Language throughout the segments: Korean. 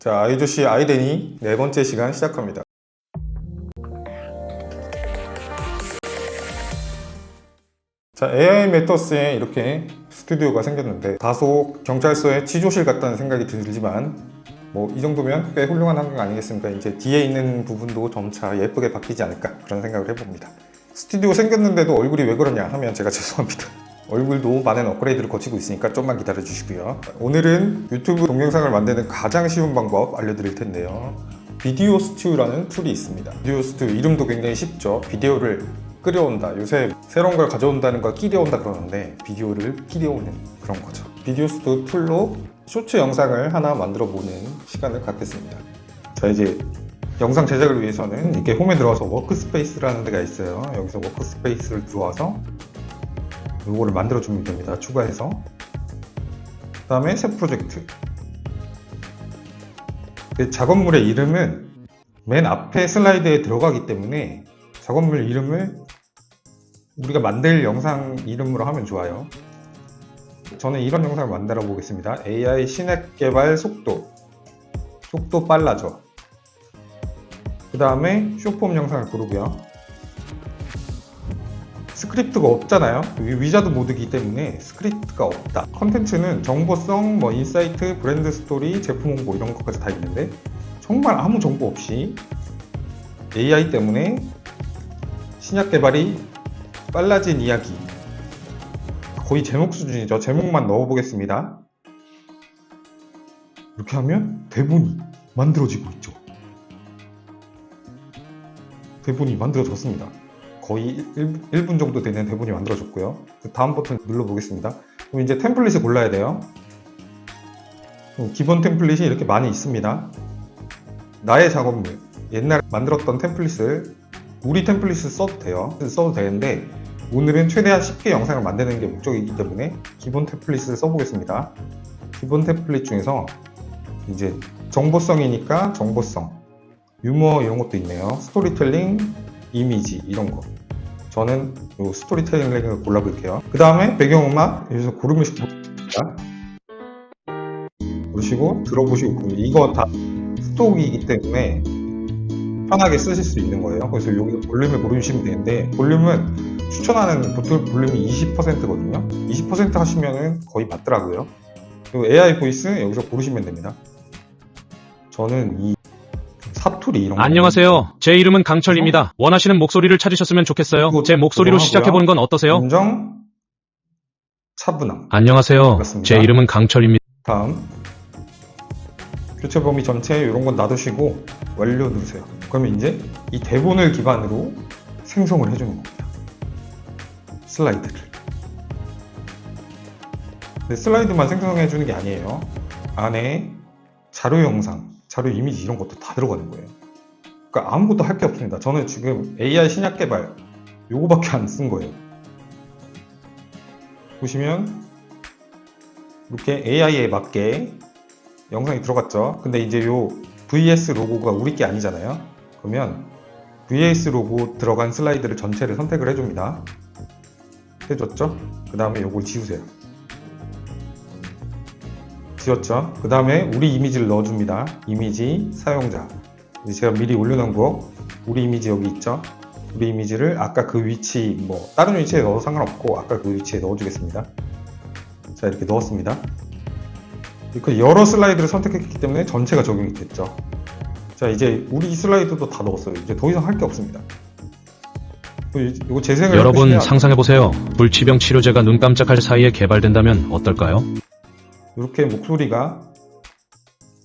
자, 아이조씨 아이데니 네 번째 시간 시작합니다. 자, AI 메터스에 이렇게 스튜디오가 생겼는데 다소 경찰서의 치조실 같다는 생각이 들지만 뭐 이 정도면 꽤 훌륭한 환경 아니겠습니까? 이제 뒤에 있는 부분도 점차 예쁘게 바뀌지 않을까 그런 생각을 해봅니다. 스튜디오 생겼는데도 얼굴이 왜 그러냐 하면 제가 죄송합니다. 얼굴도 많은 업그레이드를 거치고 있으니까 좀만 기다려 주시고요. 오늘은 유튜브 동영상을 만드는 가장 쉬운 방법 알려드릴 텐데요. 비디오 스튜라는 툴이 있습니다. 비디오 스튜 이름도 굉장히 쉽죠. 비디오를 끓여온다. 요새 새로운 걸 가져온다는 걸 끼려온다 그러는데 비디오를 끼려오는 그런 거죠. 비디오 스튜 툴로 쇼츠 영상을 하나 만들어 보는 시간을 갖겠습니다. 자 이제 영상 제작을 위해서는 이렇게 홈에 들어와서 워크스페이스라는 데가 있어요. 여기서 워크스페이스를 들어와서 요거를 만들어 주면 됩니다. 추가해서 그 다음에 새 프로젝트 그 작업물의 이름은 맨 앞에 슬라이드에 들어가기 때문에 작업물 이름을 우리가 만들 영상 이름으로 하면 좋아요. 저는 이런 영상을 만들어 보겠습니다. AI 신획 개발 속도 속도 빨라져 그 다음에 쇼폼 영상을 고르고요. 스크립트가 없잖아요. 위- 위자드 모드이기 때문에 스크립트가 없다. 컨텐츠는 정보성, 뭐 인사이트, 브랜드 스토리, 제품 홍보 이런 것까지 다 있는데 정말 아무 정보 없이 AI 때문에 신약 개발이 빨라진 이야기. 거의 제목 수준이죠. 제목만 넣어보겠습니다. 이렇게 하면 대본이 만들어지고 있죠. 대본이 만들어졌습니다. 거의 1, 분 정도 되는 대본이 만들어졌고요. 그 다음 버튼 눌러보겠습니다. 그럼 이제 템플릿을 골라야 돼요. 어, 기본 템플릿이 이렇게 많이 있습니다. 나의 작업물, 옛날에 만들었던 템플릿을 우리 템플릿을 써도 돼요. 써도 되는데 오늘은 최대한 쉽게 영상을 만드는 게 목적이기 때문에 기본 템플릿을 써보겠습니다. 기본 템플릿 중에서 이제 정보성이니까 정보성, 유머 이런 것도 있네요. 스토리텔링, 이미지 이런 거. 저는 요 스토리텔링을 골라볼게요. 그 다음에 배경음악 여기서 고르면서 부릅니다. 보시고 들어보시고. 이거 다 스톡이기 때문에 편하게 쓰실 수 있는 거예요. 그래서 여기 볼륨을 고르시면 되는데 볼륨은 추천하는 보통 볼륨이 20%거든요. 20% 하시면은 거의 맞더라고요. 그리고 AI 보이스 여기서 고르시면 됩니다. 저는 이 사투리 이런 거 안녕하세요. 제 이름은 강철입니다. 원하시는 목소리를 찾으셨으면 좋겠어요. 제 목소리로 시작해보는 건 어떠세요? 감정 차분함 안녕하세요. 반갑습니다. 제 이름은 강철입니다. 다음 교체 범위 전체 이런 건 놔두시고 완료 누르세요 그러면 이제 이 대본을 기반으로 생성을 해주는 겁니다 슬라이드를 근데 슬라이드만 생성해 주는 게 아니에요 안에 자료 영상 자료 이미지 이런 것도 다 들어가는 거예요 그러니까 아무것도 할 게 없습니다 저는 지금 AI 신약 개발 요거밖에 안 쓴 거예요 보시면 이렇게 AI에 맞게 영상이 들어갔죠. 근데 이제 요 VS 로고가 우리 게 아니잖아요. 그러면 VS 로고 들어간 슬라이드를 전체를 선택을 해줍니다. 해줬죠? 그 다음에 요걸 지우세요. 지웠죠? 그 다음에 우리 이미지를 넣어줍니다. 이미지 사용자. 제가 미리 올려놓은 거 우리 이미지 여기 있죠? 우리 이미지를 아까 그 위치 뭐 다른 위치에 넣어도 상관없고 아까 그 위치에 넣어주겠습니다. 자 이렇게 넣었습니다. 그 여러 슬라이드를 선택했기 때문에 전체가 적용이 됐죠. 자 이제 우리 슬라이드도 다 넣었어요. 이제 더 이상 할 게 없습니다. 그 이거 재생을 여러분 해보시면 상상해 보세요. 불치병 치료제가 눈 깜짝할 사이에 개발된다면 어떨까요? 이렇게 목소리가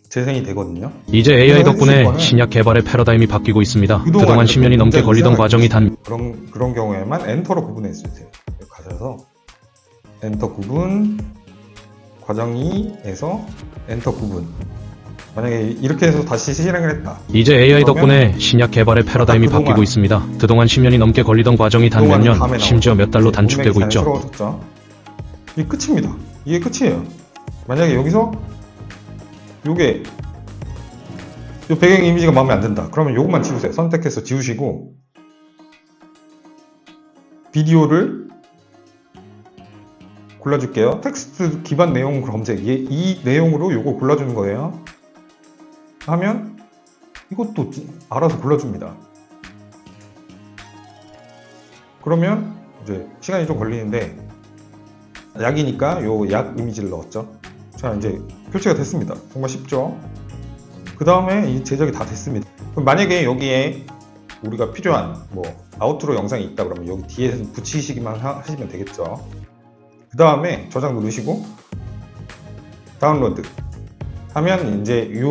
재생이 되거든요. 이제 AI 덕분에 신약 개발의 패러다임이 바뀌고 있습니다. 그동안 그동안 10년이 넘게 걸리던 과정이 단 그런 그런 경우에만 엔터로 구분해 주세요. 가셔서 엔터 구분 과정이에서 엔터 구분. 만약에 이렇게 해서 다시 실행을 했다. 이제 AI 덕분에 신약 개발의 패러다임이 그동안- 바뀌고 있습니다. 그동안 10년이 넘게 걸리던 과정이 단 몇 년, 심지어 몇 달로 나오죠. 단축되고 있죠. 이게 끝입니다. 이게 끝이에요. 만약에 여기서 요게 요 배경 이미지가 마음에 안 든다. 그러면 요것만 지우세요. 선택해서 지우시고 비디오를 골라줄게요. 텍스트 기반 내용 검색. 이, 이 내용으로 요거 골라주는 거예요. 하면 이것도 알아서 골라줍니다. 그러면 이제 시간이 좀 걸리는데 약이니까 요 약 이미지를 넣었죠. 자 이제 교체가 됐습니다. 정말 쉽죠? 그 다음에 이 제작이 다 됐습니다. 그럼 만약에 여기에 우리가 필요한 뭐 아우트로 영상이 있다 그러면 여기 뒤에 붙이시기만 하, 시면 되겠죠. 그 다음에 저장 누르시고 다운로드 하면 이제 요,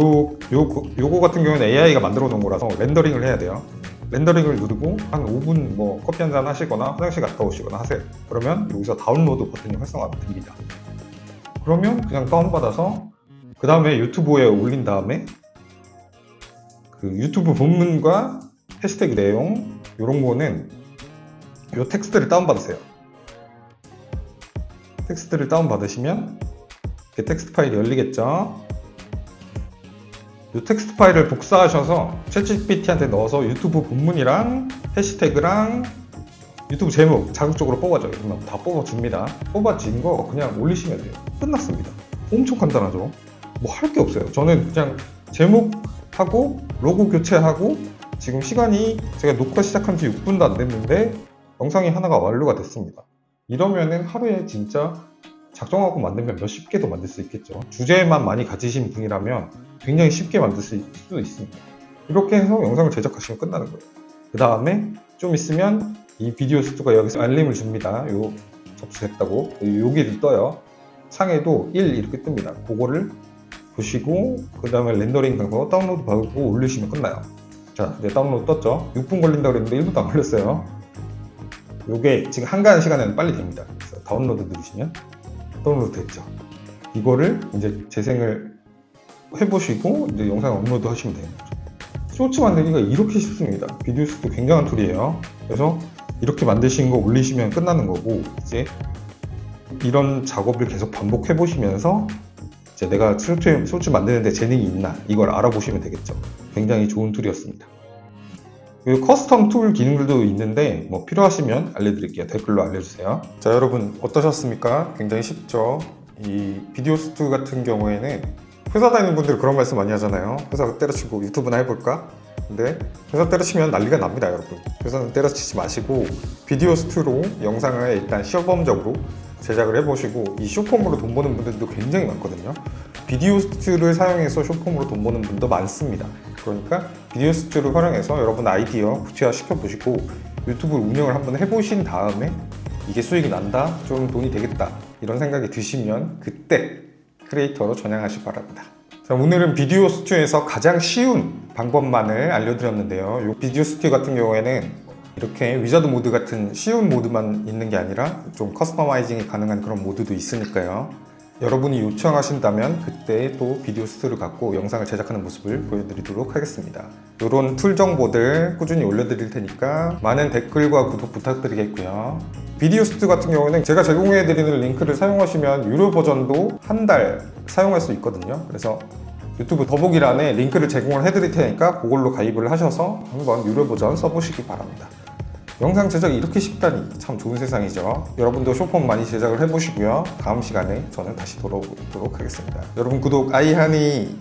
요, 요거 같은 경우는 AI가 만들어 놓은 거라서 렌더링을 해야 돼요. 렌더링을 누르고 한 5분 뭐 커피 한 잔 하시거나 화장실 갔다 오시거나 하세요. 그러면 여기서 다운로드 버튼이 활성화가 됩니다. 그러면 그냥 다운받아서 그 다음에 유튜브에 올린 다음에 그 유튜브 본문과 해시태그 내용 이런 거는 요 텍스트를 다운받으세요. 텍스트를 다운받으시면 이렇게 텍스트 파일이 열리겠죠. 이 텍스트 파일을 복사하셔서 챗GPT한테 넣어서 유튜브 본문이랑 해시태그랑 유튜브 제목 자극적으로 뽑아줘요. 그러면 다 뽑아줍니다. 뽑아진 거 그냥 올리시면 돼요. 끝났습니다. 엄청 간단하죠. 뭐 할 게 없어요. 저는 그냥 제목하고 로고 교체하고 지금 시간이 제가 녹화 시작한 지 6분도 안 됐는데 영상이 하나가 완료가 됐습니다. 이러면은 하루에 진짜 작정하고 만들면 몇십 개도 만들 수 있겠죠. 주제만 많이 가지신 분이라면 굉장히 쉽게 만들 수도 있습니다. 이렇게 해서 영상을 제작하시면 끝나는 거예요. 그 다음에 좀 있으면 이 비디오 스튜가 여기서 알림을 줍니다. 요 접수했다고 여기 떠요. 상에도 1 이렇게 뜹니다. 그거를 보시고 그 다음에 렌더링 하고 다운로드 받고 올리시면 끝나요. 자, 이제 다운로드 떴죠. 6분 걸린다 그랬는데 1분도 안 걸렸어요. 요게 지금 한가한 시간에는 빨리 됩니다. 그래서 다운로드 누르시면 다운로드 됐죠. 이거를 이제 재생을 해보시고 이제 영상 업로드 하시면 되는 거죠. 쇼츠 만들기가 이렇게 쉽습니다. 비디오 스도 굉장한 툴이에요. 그래서 이렇게 만드신 거 올리시면 끝나는 거고 이제 이런 작업을 계속 반복해 보시면서 이제 내가 쇼츠, 쇼츠 만드는데 재능이 있나 이걸 알아보시면 되겠죠. 굉장히 좋은 툴이었습니다. 커스텀 툴 기능들도 있는데 뭐 필요하시면 알려드릴게요. 댓글로 알려주세요. 자 여러분 어떠셨습니까? 굉장히 쉽죠. 이 비디오 스투 같은 경우에는 회사 다니는 분들 그런 말씀 많이 하잖아요. 회사 때려치고 유튜브나 해볼까? 근데 회사 때려치면 난리가 납니다, 여러분. 회사는 때려치지 마시고 비디오 스투로 영상을 일단 시범적으로 제작을 해보시고 이 쇼폼으로 돈 버는 분들도 굉장히 많거든요. 비디오 스튜를 사용해서 쇼폼으로 돈 버는 분도 많습니다. 그러니까 비디오 스튜를 활용해서 여러분 아이디어 구체화 시켜보시고 유튜브 운영을 한번 해보신 다음에 이게 수익이 난다, 좀 돈이 되겠다 이런 생각이 드시면 그때 크리에이터로 전향하시 기 바랍니다. 자, 오늘은 비디오 스튜에서 가장 쉬운 방법만을 알려드렸는데요. 이 비디오 스튜 같은 경우에는 이렇게 위자드 모드 같은 쉬운 모드만 있는 게 아니라 좀 커스터마이징이 가능한 그런 모드도 있으니까요. 여러분이 요청하신다면 그때 또 비디오 스튜를 갖고 영상을 제작하는 모습을 보여드리도록 하겠습니다. 이런 툴 정보들 꾸준히 올려드릴 테니까 많은 댓글과 구독 부탁드리겠고요. 비디오 스튜 같은 경우는 제가 제공해드리는 링크를 사용하시면 유료 버전도 한 달 사용할 수 있거든요. 그래서 유튜브 더보기란에 링크를 제공을 해드릴 테니까 그걸로 가입을 하셔서 한번 유료 버전 써보시기 바랍니다. 영상 제작이 이렇게 쉽다니 참 좋은 세상이죠. 여러분도 쇼폼 많이 제작을 해보시고요. 다음 시간에 저는 다시 돌아오도록 하겠습니다. 여러분 구독 아이하니